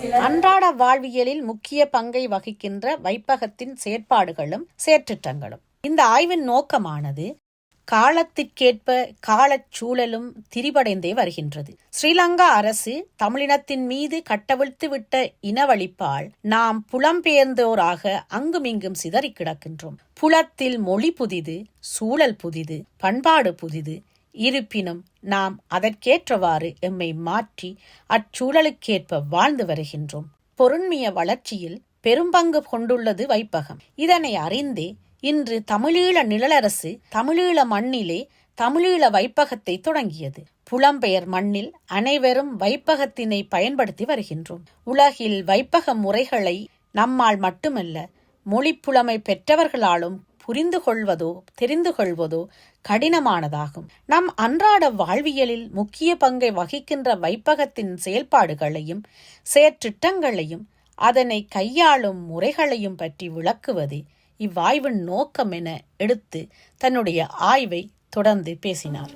அன்றாட வாழ்வியலில் முக்கிய பங்கை வகிக்கின்ற வைப்பகத்தின் செயற்பாடுகளும் செயற்றிட்டங்களும். இந்த ஆய்வின் நோக்கமானது காலத்திற்கேற்ப காலச் சூழலும் திரிபடைந்தே வருகின்றது. ஸ்ரீலங்கா அரசு தமிழினத்தின் மீது கட்டவிழ்த்து விட்ட இனவழிப்பால் நாம் புலம்பெயர்ந்தோராக அங்குமிங்கும் சிதறி கிடக்கின்றோம் புலத்தில் மொழி புதிது சூழல் புதிது பண்பாடு புதிது இருப்பினும் நாம் அதற்கேற்றவாறு எம்மை மாற்றி அச்சூழலுக்கேற்ப வாழ்ந்து வருகின்றோம். பொருண்மைய வளர்ச்சியில் பெரும்பங்கு கொண்டுள்ளது வைப்பகம். இதனை அறிந்தே இன்று தமிழீழ நிழலரசு தமிழீழ மண்ணிலே தமிழீழ வைப்பகத்தை தொடங்கியது. புலம்பெயர் மண்ணில் அனைவரும் வைப்பகத்தினை பயன்படுத்தி வருகின்றோம். உலகில் வைப்பக முறைகளை நம்மால் மட்டுமல்ல மொழிப்புலமை பெற்றவர்களாலும் புரிந்து கொள்வதோ தெரிந்து கொள்வதோ கடினமானதாகும். நம் அன்றாட வாழ்வியலில் முக்கிய பங்கை வகிக்கின்ற வைப்பகத்தின் செயல்பாடுகளையும் செயற்றிட்டங்களையும் அதனை கையாளும் முறைகளையும் பற்றி விளக்குவதே இவ்வாய்வின் நோக்கம் என எடுத்து தன்னுடைய ஆய்வை தொடர்ந்து பேசினார்.